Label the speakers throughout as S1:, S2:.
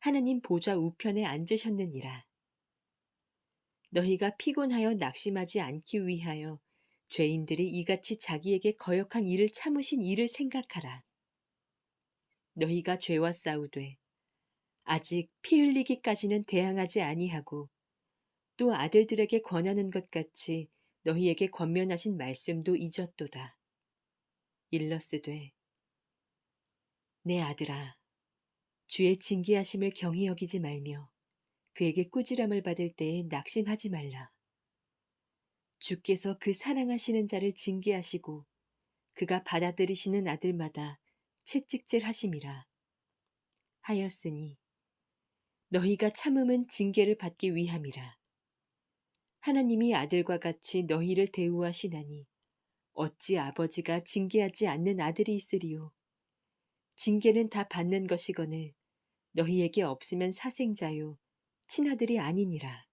S1: 하나님 보좌 우편에 앉으셨느니라. 너희가 피곤하여 낙심하지 않기 위하여 죄인들이 이같이 자기에게 거역한 일을 참으신 일을 생각하라. 너희가 죄와 싸우되 아직 피 흘리기까지는 대항하지 아니하고 또 아들들에게 권하는 것 같이 너희에게 권면하신 말씀도 잊었도다. 일러스되 내 아들아 주의 징계하심을 경히 여기지 말며 그에게 꾸지람을 받을 때에 낙심하지 말라. 주께서 그 사랑하시는 자를 징계하시고 그가 받아들이시는 아들마다 채찍질 하심이라. 하였으니 너희가 참음은 징계를 받기 위함이라. 하나님이 아들과 같이 너희를 대우하시나니 어찌 아버지가 징계하지 않는 아들이 있으리요. 징계는 다 받는 것이거늘 너희에게 없으면 사생자요 친아들이 아니니라.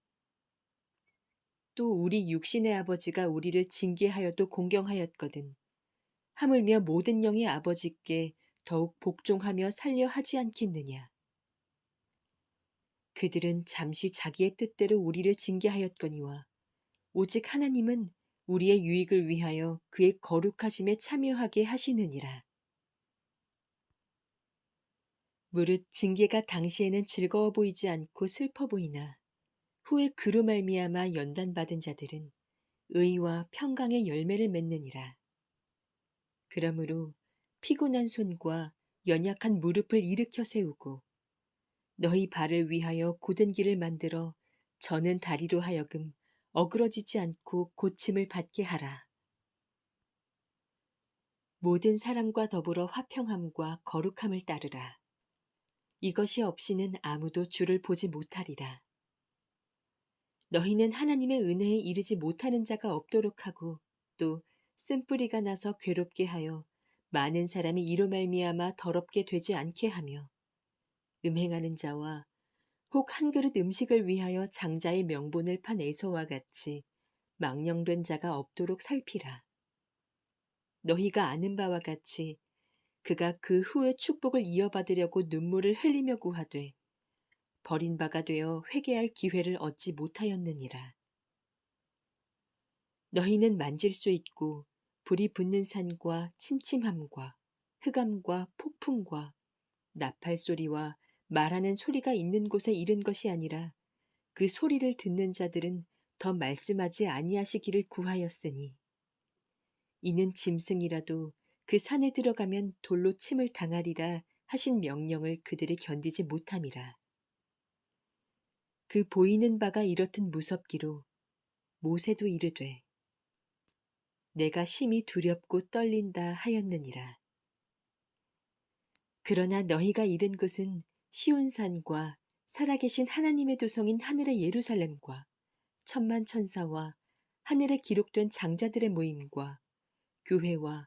S1: 또 우리 육신의 아버지가 우리를 징계하여도 공경하였거든. 하물며 모든 영의 아버지께 더욱 복종하며 살려 하지 않겠느냐. 그들은 잠시 자기의 뜻대로 우리를 징계하였거니와 오직 하나님은 우리의 유익을 위하여 그의 거룩하심에 참여하게 하시느니라. 무릇 징계가 당시에는 즐거워 보이지 않고 슬퍼 보이나 후에 그로 말미암아 연단받은 자들은 의와 평강의 열매를 맺느니라. 그러므로 피곤한 손과 연약한 무릎을 일으켜 세우고 너희 발을 위하여 고든 길을 만들어 저는 다리로 하여금 어그러지지 않고 고침을 받게 하라. 모든 사람과 더불어 화평함과 거룩함을 따르라. 이것이 없이는 아무도 주를 보지 못하리라. 너희는 하나님의 은혜에 이르지 못하는 자가 없도록 하고 또 쓴뿌리가 나서 괴롭게 하여 많은 사람이 이로 말미암아 더럽게 되지 않게 하며 음행하는 자와 혹 한 그릇 음식을 위하여 장자의 명분을 판 에서와 같이 망령된 자가 없도록 살피라. 너희가 아는 바와 같이 그가 그 후에 축복을 이어받으려고 눈물을 흘리며 구하되 버린 바가 되어 회개할 기회를 얻지 못하였느니라. 너희는 만질 수 있고 불이 붙는 산과 침침함과 흑암과 폭풍과 나팔 소리와 말하는 소리가 있는 곳에 이른 것이 아니라 그 소리를 듣는 자들은 더 말씀하지 아니하시기를 구하였으니 이는 짐승이라도 그 산에 들어가면 돌로 침을 당하리라 하신 명령을 그들이 견디지 못함이라. 그 보이는 바가 이렇듯 무섭기로 모세도 이르되 내가 심히 두렵고 떨린다 하였느니라. 그러나 너희가 이른 곳은 시온산과 살아계신 하나님의 도성인 하늘의 예루살렘과 천만 천사와 하늘에 기록된 장자들의 모임과 교회와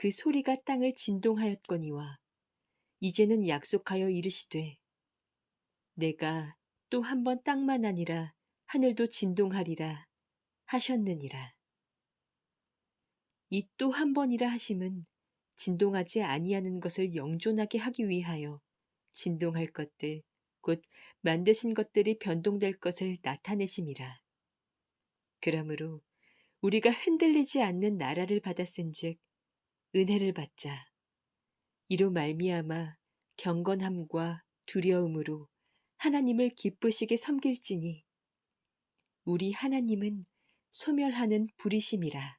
S1: 그 소리가 땅을 진동하였거니와 이제는 약속하여 이르시되 내가 또 한 번 땅만 아니라 하늘도 진동하리라 하셨느니라. 이 또 한 번이라 하심은 진동하지 아니하는 것을 영존하게 하기 위하여 진동할 것들 곧 만드신 것들이 변동될 것을 나타내심이라. 그러므로 우리가 흔들리지 않는 나라를 받았은즉 은혜를 받자. 이로 말미암아 경건함과 두려움으로 하나님을 기쁘시게 섬길지니 우리 하나님은 소멸하는 불이심이라.